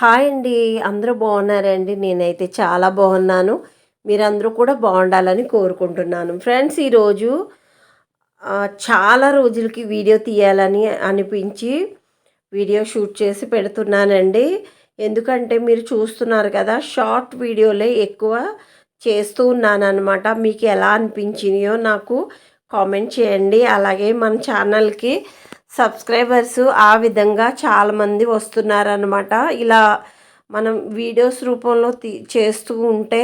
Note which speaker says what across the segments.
Speaker 1: Hi అండి అందరూ బాగున్నారండి. నేనైతే చాలా బాగున్నాను. మీరందరూ కూడా బాగుండాలని కోరుకుంటున్నాను. ఫ్రెండ్స్ ఈరోజు చాలా రోజులకి వీడియో తీయాలని అనిపించి వీడియో షూట్ చేసి పెడుతున్నానండి. ఎందుకంటే మీరు చూస్తున్నారు కదా షార్ట్ వీడియోలే ఎక్కువ చేస్తూ ఉన్నాను అనమాట మీకు ఎలా అనిపించినాయో నాకు కామెంట్ చేయండి. అలాగే మన ఛానల్కి సబ్స్క్రైబర్స్ ఆ విధంగా చాలామంది వస్తున్నారనమాట ఇలా మనం వీడియోస్ రూపంలో తీ చేస్తూ ఉంటే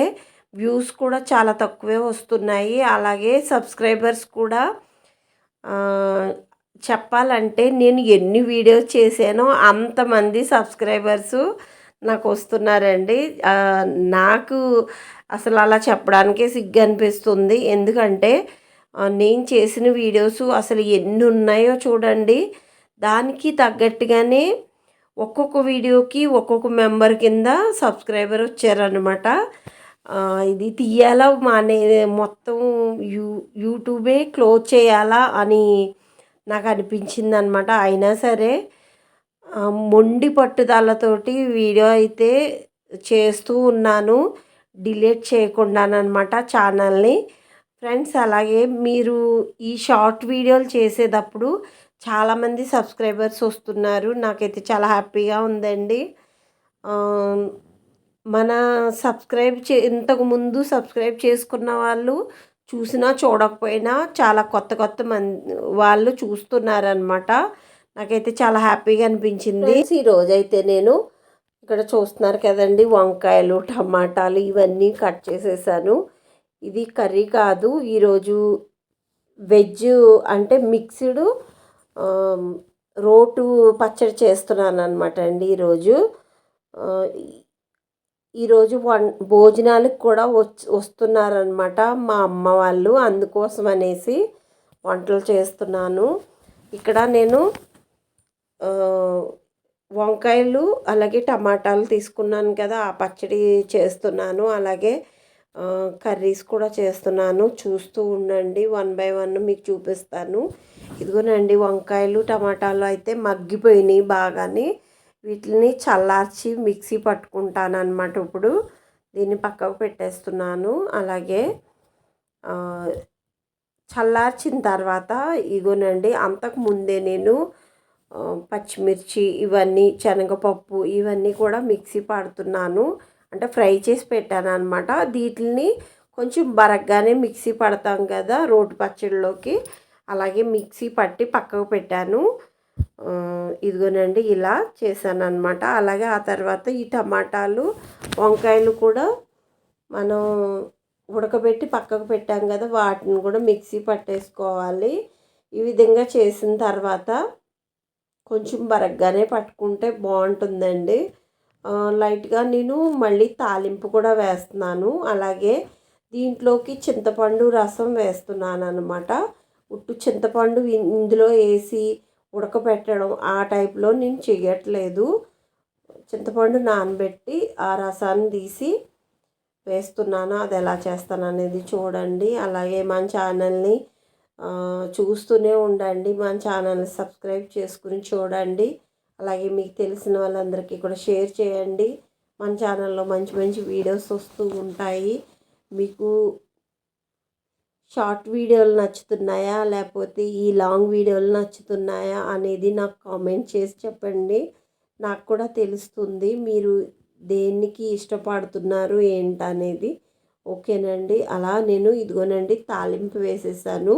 Speaker 1: వ్యూస్ కూడా చాలా తక్కువే వస్తున్నాయి. అలాగే సబ్స్క్రైబర్స్ కూడా చెప్పాలంటే నేను ఎన్ని వీడియోస్ చేశానో అంతమంది సబ్స్క్రైబర్స్ నాకు వస్తున్నారండి నాకు అసలు అలా చెప్పడానికే సిగ్గు అనిపిస్తుంది ఎందుకంటే నేను చేసిన వీడియోస్ అసలు ఎన్ని ఉన్నాయో చూడండి. దానికి తగ్గట్టుగానే ఒక్కొక్క వీడియోకి ఒక్కొక్క మెంబర్ కింద సబ్స్క్రైబర్ వచ్చారనమాట ఇది తీయాలా మానే మొత్తం యూ యూట్యూబే క్లోజ్ చేయాలా అని నాకు అనిపించింది అనమాట అయినా సరే మొండి పట్టుదలతోటి వీడియో అయితే చేస్తూ ఉన్నాను. డిలీట్ చేయకుండానమాట ఛానల్ని. ఫ్రెండ్స్ అలాగే మీరు ఈ షార్ట్ వీడియోలు చేసేటప్పుడు చాలామంది సబ్స్క్రైబర్స్ వస్తున్నారు. నాకైతే చాలా హ్యాపీగా ఉందండి. మన సబ్స్క్రైబ్ చే ఇంతకుముందు సబ్స్క్రైబ్ చేసుకున్న వాళ్ళు చూసినా చూడకపోయినా చాలా కొత్త కొత్త మంది వాళ్ళు చూస్తున్నారనమాట నాకైతే చాలా హ్యాపీగా అనిపించింది. ఈ రోజైతే నేను ఇక్కడ చూస్తున్నారు కదండి వంకాయలు టమాటాలు ఇవన్నీ కట్ చేసేసాను. ఇది కర్రీ కాదు. ఈరోజు వెజ్ అంటే మిక్స్డ్ రోటు పచ్చడి చేస్తున్నాను అనమాట అండి ఈరోజు. ఈరోజు వన్ భోజనాలకు కూడా వచ్ వస్తున్నారనమాట మా అమ్మ వాళ్ళు. అందుకోసం అనేసి వంటలు చేస్తున్నాను. ఇక్కడ నేను వంకాయలు అలాగే టమాటాలు తీసుకున్నాను కదా ఆ పచ్చడి చేస్తున్నాను. అలాగే కర్రీస్ కూడా చేస్తున్నాను. చూస్తూ ఉండండి. వన్ బై వన్ మీకు చూపిస్తాను. ఇదిగోనండి వంకాయలు టమాటాలు అయితే మగ్గిపోయినాయి బాగానే. వీటిని చల్లార్చి మిక్సీ పట్టుకుంటాను అనమాట ఇప్పుడు. దీన్ని పక్కకు పెట్టేస్తున్నాను. అలాగే చల్లార్చిన తర్వాత ఇగోనండి అంతకు ముందే నేను పచ్చిమిర్చి ఇవన్నీ శనగపప్పు ఇవన్నీ కూడా మిక్సీ పడుతున్నాను. అంటే ఫ్రై చేసి పెట్టాను అనమాట వీటిని కొంచెం బరగ్గానే మిక్సీ పడతాం కదా రోటి పచ్చడిలోకి. అలాగే మిక్సీ పట్టి పక్కకు పెట్టాను. ఇదిగోనండి ఇలా చేశాను అనమాట అలాగే ఆ తర్వాత ఈ టమాటాలు వంకాయలు కూడా మనం ఉడకబెట్టి పక్కకు పెట్టాం కదా వాటిని కూడా మిక్సీ పట్టేసుకోవాలి. ఈ విధంగా చేసిన తర్వాత కొంచెం బరగ్గానే పట్టుకుంటే బాగుంటుందండి. లైట్గా నేను మళ్ళీ తాలింపు కూడా వేస్తున్నాను. అలాగే దీంట్లోకి చింతపండు రసం వేస్తున్నాను అనమాట ఉట్టు చింతపండు ఇందులో వేసి ఉడకబెట్టడం ఆ టైప్లో నేను చేయట్లేదు చింతపండు నానబెట్టి ఆ రసాన్ని తీసి వేస్తున్నాను. అది ఎలా చేస్తాను అనేది చూడండి. అలాగే మన ఛానల్ని చూస్తూనే ఉండండి. మన ఛానల్ని సబ్స్క్రైబ్ చేసుకుని చూడండి. అలాగే మీకు తెలిసిన వాళ్ళందరికీ కూడా షేర్ చేయండి. మన ఛానల్లో మంచి మంచి వీడియోస్ వస్తూ ఉంటాయి. మీకు షార్ట్ వీడియోలు నచ్చుతున్నాయా? లేకపోతే ఈ లాంగ్ వీడియోలు నచ్చుతున్నాయా? అనేది నాకు కామెంట్ చేసి చెప్పండి. నాకు కూడా తెలుస్తుంది మీరు దేనికి ఇష్టపడుతున్నారు ఏంటనేది. ఓకేనండి. అలా నేను ఇదిగోనండి తాలింపు వేసేసాను.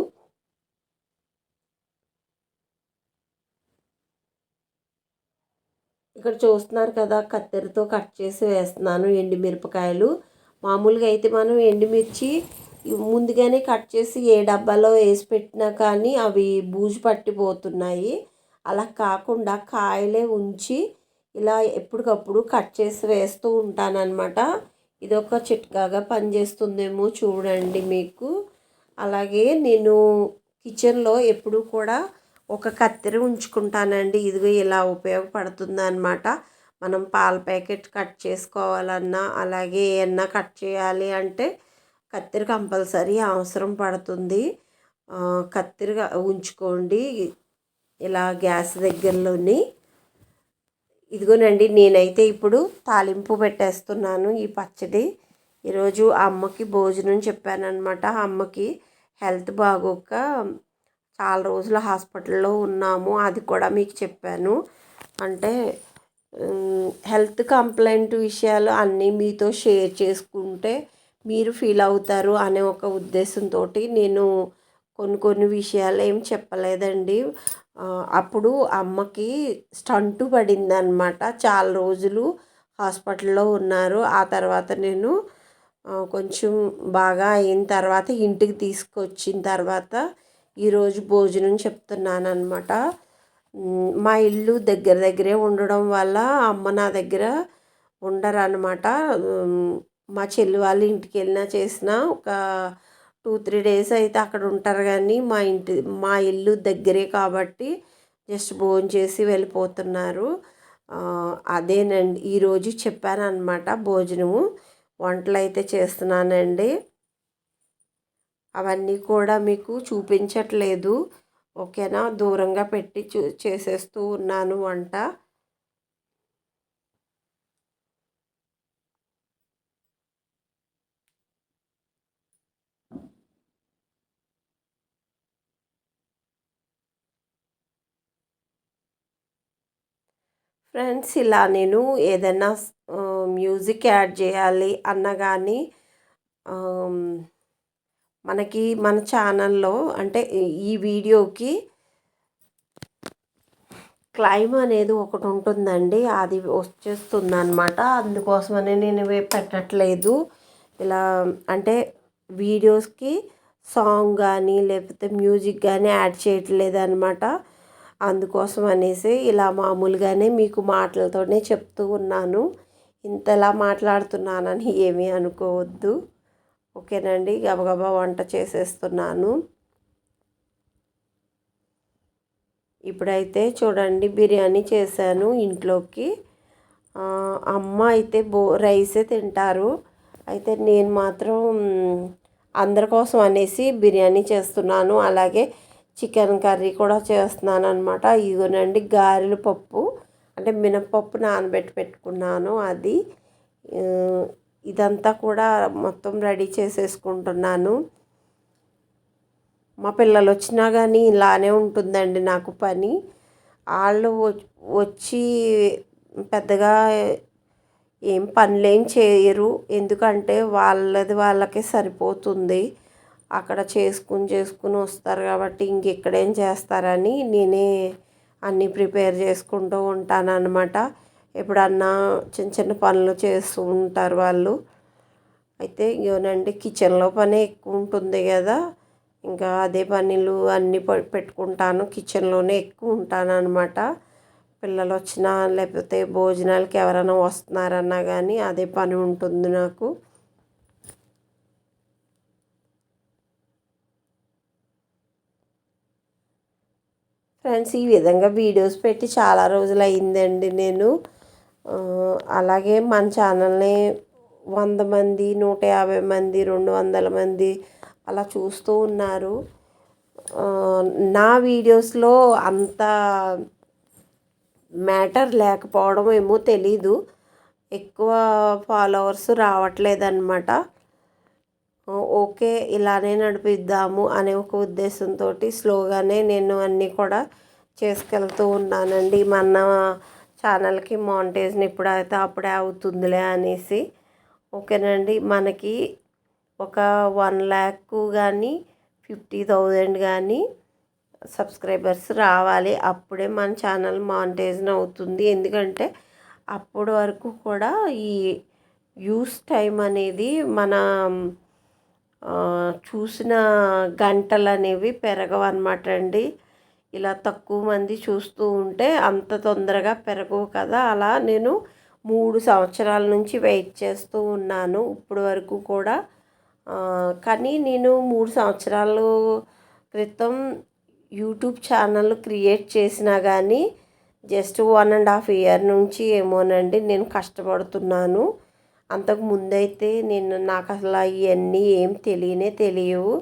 Speaker 1: ఇక్కడ చూస్తున్నారు కదా కత్తెరతో కట్ చేసి వేస్తున్నాను ఎండుమిరపకాయలు. మామూలుగా అయితే మనం ఎండుమిర్చి ముందుగానే కట్ చేసి ఏ డబ్బాలో వేసి పెట్టినా కానీ అవి బూజు పట్టిపోతున్నాయి. అలా కాకుండా కాయలే ఉంచి ఇలా ఎప్పటికప్పుడు కట్ చేసి వేస్తూ ఉంటానన్నమాట. ఇది ఒక చిట్కాగా పనిచేస్తుందేమో చూడండి మీకు. అలాగే నేను కిచెన్లో ఎప్పుడు కూడా ఒక కత్తెర ఉంచుకుంటానండి. ఇదిగో ఇలా ఉపయోగపడుతుంది అనమాట మనం పాల ప్యాకెట్ కట్ చేసుకోవాలన్నా అలాగే ఏమన్నా కట్ చేయాలి అంటే కత్తెర కంపల్సరీ అవసరం పడుతుంది. ఆ, ఉంచుకోండి. ఇలా గ్యాస్ దగ్గరలోని ఇదిగోనండి నేనైతే ఇప్పుడు తాలింపు పెట్టేస్తున్నాను ఈ పచ్చడి. ఈరోజు అమ్మకి భోజనం చెప్పానమాట అమ్మకి హెల్త్ బాగోక చాలా రోజులు హాస్పిటల్లో ఉన్నాము అది కూడా మీకు చెప్పాను. అంటే హెల్త్ కంప్లైంట్ విషయాలు అన్నీ మీతో షేర్ చేసుకుంటే మీరు ఫీల్ అవుతారు అనే ఒక ఉద్దేశంతో నేను కొన్ని కొన్ని విషయాలు ఏం చెప్పలేదండి. అప్పుడు అమ్మకి స్టంటు పడింది అనమాట చాలా రోజులు హాస్పిటల్లో ఉన్నారు. ఆ తర్వాత నేను కొంచెం బాగా అయిన తర్వాత ఇంటికి తీసుకొచ్చిన తర్వాత ఈరోజు భోజనం చెప్తున్నాను అనమాట మా ఇల్లు దగ్గర దగ్గరే ఉండడం వల్ల అమ్మ నా దగ్గర ఉండరు అనమాట మా చెల్లి వాళ్ళ ఇంటికి వెళ్ళినా చేసిన ఒక టూ త్రీ డేస్ అయితే అక్కడ ఉంటారు కానీ మా ఇంటి మా ఇల్లు దగ్గరే కాబట్టి జస్ట్ భోజనం చేసి వెళ్ళిపోతున్నారు. అదేనండి. ఈరోజు చెప్పాను అనమాట భోజనము. వంటలు అయితే చేస్తున్నానండి. అవన్నీ కూడా మీకు చూపించట్లేదు. ఓకేనా? దూరంగా పెట్టి చూ చేసేస్తూ ఉన్నాను వంట ఫ్రెండ్స్ ఇలా నేను ఏదైనా మ్యూజిక్ యాడ్ చేయాలి అన్న కానీ మనకి మన ఛానల్లో అంటే ఈ వీడియోకి క్లైమ్ అనేది ఒకటి ఉంటుందండి. అది వచ్చేస్తుంది అనమాట అందుకోసమని నేను పెట్టట్లేదు. ఇలా అంటే వీడియోస్కి సాంగ్ కానీ లేకపోతే మ్యూజిక్ కానీ యాడ్ చేయట్లేదు అనమాట అందుకోసం అనేసి ఇలా మామూలుగానే మీకు మాటలతోనే చెప్తూ ఉన్నాను. ఇంతలా మాట్లాడుతున్నానని ఏమీ అనుకోవద్దు. ఓకేనండి గబగబా వంట చేసేస్తున్నాను. ఇప్పుడైతే చూడండి బిర్యానీ చేశాను ఇంట్లోకి. అమ్మ అయితే బో రైసే తింటారు. అయితే నేను మాత్రం అందరి కోసం అనేసి బిర్యానీ చేస్తున్నాను. అలాగే చికెన్ కర్రీ కూడా చేస్తున్నాను అనమాట ఇదిగోనండి గారెల పప్పు. అంటే మినప్పప్పు నానబెట్టి పెట్టుకున్నాను అది. ఇదంతా కూడా మొత్తం రెడీ చేసేసుకుంటున్నాను. మా పిల్లలు వచ్చినా కానీ ఇలానే ఉంటుందండి నాకు పని. వాళ్ళు వచ్చి పెద్దగా ఏం పనులేం చేయరు. ఎందుకంటే వాళ్ళది వాళ్ళకే సరిపోతుంది. అక్కడ చేసుకుని చేసుకుని వస్తారు కాబట్టి ఇంకెక్కడేం చేస్తారని నేనే అన్నీ ప్రిపేర్ చేసుకుంటూ ఉంటాను అనమాట ఎప్పుడన్నా చిన్న చిన్న పనులు చేస్తూ ఉంటారు వాళ్ళు. అయితే ఇవ్వనండి కిచెన్లో పనే ఎక్కువ ఉంటుంది కదా ఇంకా అదే పనులు అన్నీ పెట్టుకుంటాను. కిచెన్లోనే ఎక్కువ ఉంటాను అనమాట పిల్లలు వచ్చినా లేకపోతే భోజనాలకి ఎవరైనా వస్తున్నారన్నా కానీ అదే పని ఉంటుంది నాకు. ఫ్రెండ్స్ ఈ విధంగా వీడియోస్ పెట్టి చాలా రోజులు అయిందండి నేను. అలాగే మన ఛానల్ని వంద మంది నూట యాభై మంది రెండు వందల మంది అలా చూస్తూ ఉన్నారు. నా వీడియోస్లో అంత మ్యాటర్ లేకపోవడం ఏమో తెలీదు. ఎక్కువ ఫాలోవర్స్ రావట్లేదన్నమాట. ఓకే ఇలానే నడిపిద్దాము అనే ఒక ఉద్దేశంతో స్లోగానే నేను అన్నీ కూడా చేసుకెళ్తూ ఉన్నానండి. మన ఛానల్కి మాంటేజ్ని ఇప్పుడైతే అప్పుడే అవుతుందిలే అనేసి. ఓకేనండి మనకి ఒక వన్ ల్యాక్ కానీ ఫిఫ్టీ థౌజండ్ కానీ సబ్స్క్రైబర్స్ రావాలి. అప్పుడే మన ఛానల్ మానిటైజన్ అవుతుంది. ఎందుకంటే అప్పటి వరకు కూడా ఈ యూస్ టైం అనేది మన చూసిన గంటలు అనేవి పెరగవన్నమాట అండి. ఇలా తక్కువ మంది చూస్తూ ఉంటే అంత తొందరగా పెరగవు కదా. అలా నేను మూడు సంవత్సరాల నుంచి వెయిట్ చేస్తూ ఉన్నాను ఇప్పటి వరకు కూడా. కానీ నేను మూడు సంవత్సరాలు క్రితం యూట్యూబ్ ఛానల్ క్రియేట్ చేసినా కానీ just one and half year నుంచి ఏమోనండి నేను కష్టపడుతున్నాను. అంతకు ముందైతే నేను నాకు అసలు ఇవన్నీ ఏం తెలియనే తెలియవు.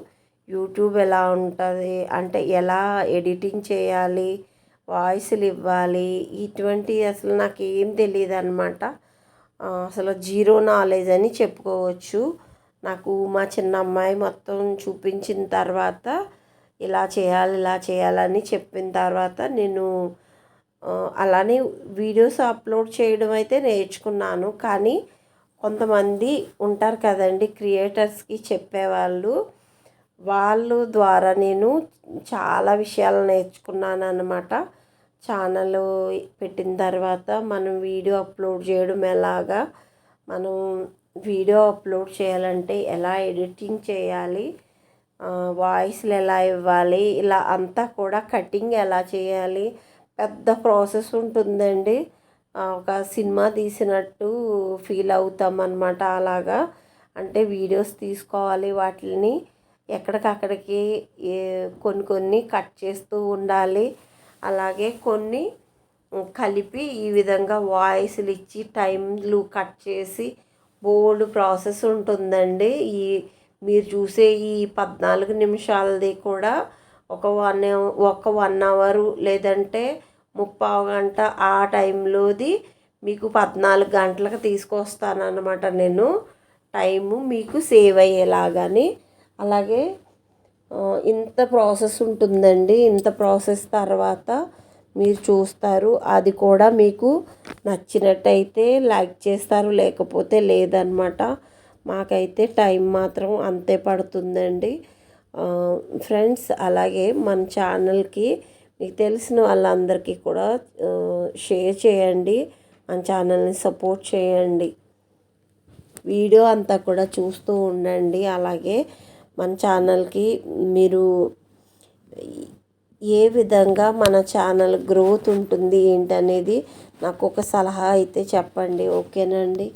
Speaker 1: యూట్యూబ్ ఎలా ఉంటుంది? అంటే ఎలా ఎడిటింగ్ చేయాలి? వాయిస్లు ఇవ్వాలి? ఇటువంటి అసలు నాకు ఏం తెలియదు అనమాట అసలు జీరో నాలెడ్జ్ అని చెప్పుకోవచ్చు. నాకు మా చిన్న అమ్మాయి మొత్తం చూపించిన తర్వాత ఇలా చేయాలి ఇలా చేయాలని చెప్పిన తర్వాత నేను అలానే వీడియోస్ అప్లోడ్ చేయడం అయితే నేర్చుకున్నాను. కానీ కొంతమంది ఉంటారు కదండి క్రియేటర్స్కి చెప్పేవాళ్ళు వాళ్ళు ద్వారా నేను చాలా విషయాలు నేర్చుకున్నాను అన్నమాట ఛానల్ పెట్టిన తర్వాత మనం వీడియో అప్లోడ్ చేయడం ఎలాగా? మనం వీడియో అప్లోడ్ చేయాలంటే ఎలా ఎడిటింగ్ చేయాలి? వాయిస్లు ఎలా ఇవ్వాలి? ఇలా అంతా కూడా కటింగ్ ఎలా చేయాలి? పెద్ద ప్రాసెస్ ఉంటుందండి. ఒక సినిమా తీసినట్టు ఫీల్ అవుతాం అనమాట అలాగా. అంటే వీడియోస్ తీసుకోవాలి వాటిని ఎక్కడికక్కడికి కొన్ని కొన్ని కట్ చేస్తూ ఉండాలి. అలాగే కొన్ని కలిపి ఈ విధంగా వాయిస్లు ఇచ్చి టైంలు కట్ చేసి బోల్డ్ ప్రాసెస్ ఉంటుందండి. ఈ మీరు చూసే ఈ పద్నాలుగు నిమిషాలది కూడా ఒక వన్ ఒక వన్ అవరు లేదంటే ముప్పావు గంట ఆ టైంలోది మీకు పద్నాలుగు గంటలకు తీసుకొస్తానన్నమాట నేను. టైము మీకు సేవ్ అయ్యేలాగాని అలాగే ఇంత ప్రాసెస్ ఉంటుందండి. ఇంత ప్రాసెస్ తర్వాత మీరు చూస్తారు. అది కూడా మీకు నచ్చినట్టయితే లైక్ చేస్తారు లేకపోతే లేదనమాట మాకైతే టైం మాత్రం అంతే పడుతుందండి. ఫ్రెండ్స్ అలాగే మన ఛానల్కి మీకు తెలిసిన వాళ్ళందరికీ కూడా షేర్ చేయండి. మన ఛానల్ని సపోర్ట్ చేయండి. వీడియో అంతా కూడా చూస్తూ ఉండండి. అలాగే మన ఛానల్కి మీరు ఏ విధంగా మన ఛానల్ గ్రోత్ ఉంటుంది ఏంటనేది నాకు ఒక సలహా అయితే చెప్పండి ఓకేనండి?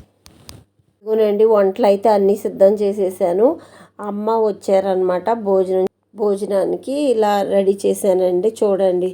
Speaker 1: ఇదిగోనండి వంటలు అయితే అన్నీ సిద్ధం చేసేసాను. అమ్మ వచ్చారనమాట భోజనం భోజనానికి ఇలా రెడీ చేశానండి చూడండి.